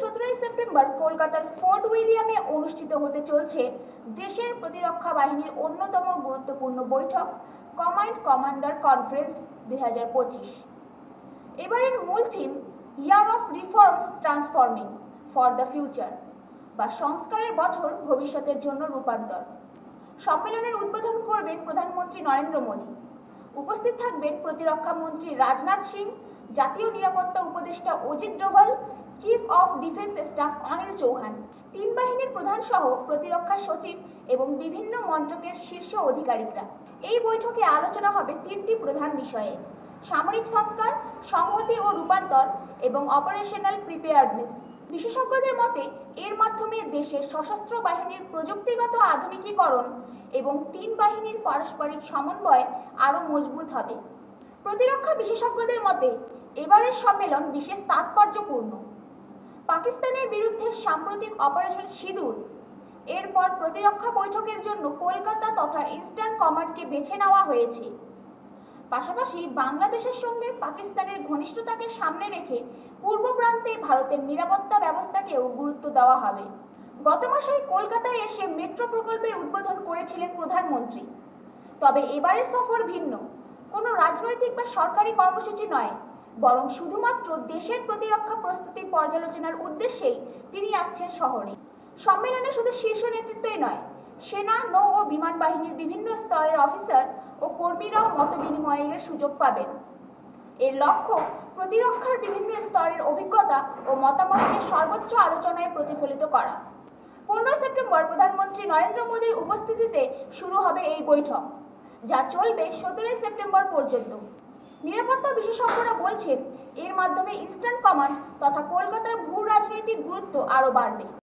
সতেরোই সেপ্টেম্বর কলকাতার ফোর্ট উইলিয়ামে অনুষ্ঠিত হতে চলছে দেশের প্রতিরক্ষা বাহিনীর অন্যতম গুরুত্বপূর্ণ বৈঠক কমান্ড কমান্ডার কনফারেন্স দুই এবারের মূল theme year of reforms transforming for the future বা সংস্কারের বছর ভবিষ্যতের জন্য রূপান্তর। সম্মেলনের উদ্বোধন করবেন প্রধানমন্ত্রী নরেন্দ্র মোদী। উপস্থিত থাকবেন প্রতিরক্ষা মন্ত্রী রাজনাথ সিং, জাতীয় নিরাপত্তা উপদেষ্টা Ajit Doval of defence staff Anil Chauhan. তিন বাহিনীর প্রধান সহ প্রতিরক্ষা সচিব এবং বিভিন্ন মন্ত্রকের শীর্ষ আধিকারিকরা এই বৈঠকে আলোচনা হবে তিনটি প্রধান বিষয়ে। সামরিক সংস্কার, সংহতি ও রূপান্তর এবং অপারেশনাল প্রিপেয়ারনেস। বিশেষজ্ঞদের মতে, এর মাধ্যমে দেশের সশস্ত্র বাহিনীর প্রযুক্তিগত আধুনিকীকরণ এবং তিন বাহিনীর পারস্পরিক সমন্বয় আরও মজবুত হবে। প্রতিরক্ষা বিশেষজ্ঞদের মতে, এবারের সম্মেলন বিশেষ তাৎপর্যপূর্ণ। পাকিস্তানের বিরুদ্ধে সাম্প্রতিক অপারেশন সিঁদুর। এরপর প্রতিরক্ষা বৈঠকের জন্য কলকাতা তথা ইস্টার্ন কমান্ডকে বেছে নেওয়া হয়েছে। পাশাপাশি বাংলাদেশের সঙ্গে পাকিস্তানের ঘনিষ্ঠতাকে সামনে রেখে পূর্ব প্রান্তে ভারতের নিরাপত্তা ব্যবস্থাকেও গুরুত্ব দেওয়া হবে। গত মাসেই কলকাতায় এসে মেট্রো প্রকল্পের উদ্বোধন করেছিলেন প্রধানমন্ত্রী। তবে এবারের সফর ভিন্ন। কোনো রাজনৈতিক বা সরকারি কর্মসূচি নয়। বরং শুধুমাত্র দেশের প্রতিরক্ষা প্রস্তুতি পর্যালোচনার উদ্দেশ্যেই তিনি আসছেন শহরে। সম্মেলনে শুধু শীর্ষ নেতৃত্বই নয়, সেনা, নৌ ও বিমান বাহিনীর বিভিন্ন স্তরের অফিসার ও কর্মীরাও মত বিনিময়ের সুযোগ পাবেন। এর লক্ষ্য প্রতিরক্ষার বিভিন্ন স্তরের অভিজ্ঞতা ও মতামতকে সর্বোচ্চ আলোচনায় প্রতিফলিত করা। পনেরো সেপ্টেম্বর প্রধানমন্ত্রী নরেন্দ্র মোদীর উপস্থিতিতে শুরু হবে এই বৈঠক, যা চলবে সতেরোই সেপ্টেম্বর পর্যন্ত। নিরাপত্তা বিশেষজ্ঞরা বলছেন এর মাধ্যমে ইস্টার্ন কমান্ড তথা কলকাতার ভূ রাজনৈতিক গুরুত্ব আরও বাড়বে।